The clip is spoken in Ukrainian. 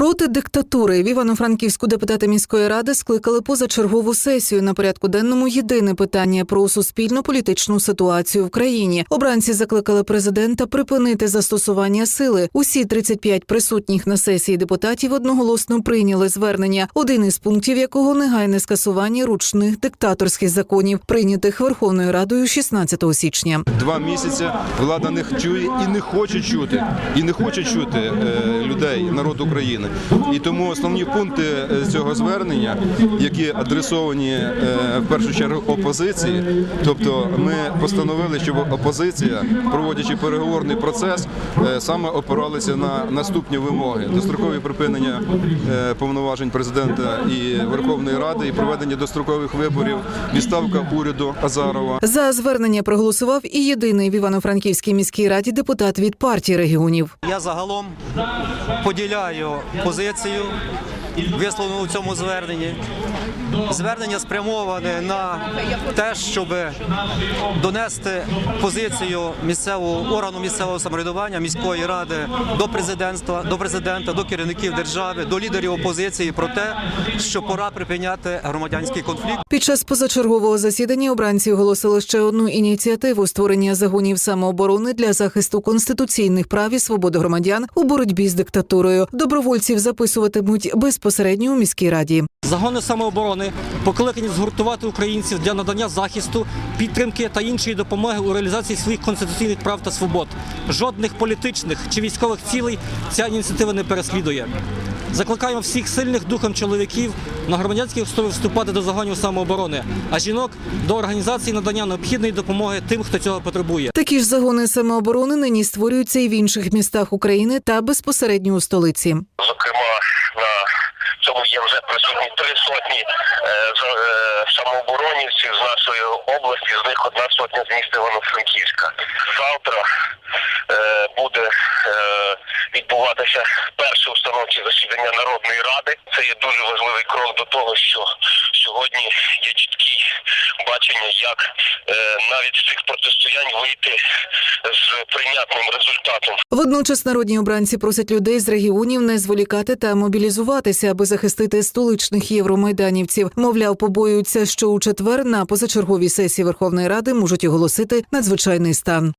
Проти диктатури в Івано-Франківську депутати міської ради скликали позачергову сесію. На порядку денному єдине питання про суспільно-політичну ситуацію в країні. Обранці закликали президента припинити застосування сили. Усі 35 присутніх на сесії депутатів одноголосно прийняли звернення, один із пунктів якого негайне скасування ручних диктаторських законів, прийнятих Верховною Радою 16 січня. Два місяці влада не чує і не хоче чути, і не хоче чути е, людей, народ України. І тому основні пункти е, цього звернення, які адресовані е, в першу чергу опозиції, тобто ми постановили, щоб опозиція, проводячи переговорний процес, е, саме опиралися на наступні вимоги: дострокові припинення повноважень президента і Верховної Ради, і проведення дострокових виборів, відставка уряду Азарова. За звернення проголосував і єдиний в Івано-Франківській міській раді депутат від партії регіонів. Я загалом поділяю позицію, висловлену в цьому зверненні. Звернення спрямоване на те, щоб донести позицію місцевого органу місцевого самоврядування міської ради до президентства, до президента, до керівників держави, до лідерів опозиції про те, що пора припиняти громадянський конфлікт. Під час позачергового засідання обранці оголосили ще одну ініціативу створення загонів самооборони для захисту конституційних прав і свобод громадян у боротьбі з диктатурою. Добровольців записуватимуть безпосередньо у міській раді. Загони самооборони покликані згуртувати українців для надання захисту, підтримки та іншої допомоги у реалізації своїх конституційних прав та свобод. Жодних політичних чи військових цілей ця ініціатива не переслідує. Закликаємо всіх сильних духом чоловіків на громадянській основі вступати до загонів самооборони, а жінок до організації надання необхідної допомоги тим, хто цього потребує. Такі ж загони самооборони нині створюються і в інших містах України та безпосередньо у столиці. Цьому є вже присутні три сотні е, е, самооборонівців з нашої області, з них одна сотня з міста Івано-Франківська. Завтра е, буде відбуватися перше установче засідання Народної ради. Це є дуже важливий крок до того, що сьогодні є чіткі бачення, як навіть з цих протистоянь вийти прийнятним результатом. Водночас народні обранці просять людей з регіонів не зволікати та мобілізуватися, аби захистити столичних євромайданівців. Мовляв, побоюються, що у четвер на позачерговій сесії Верховної Ради можуть оголосити надзвичайний стан.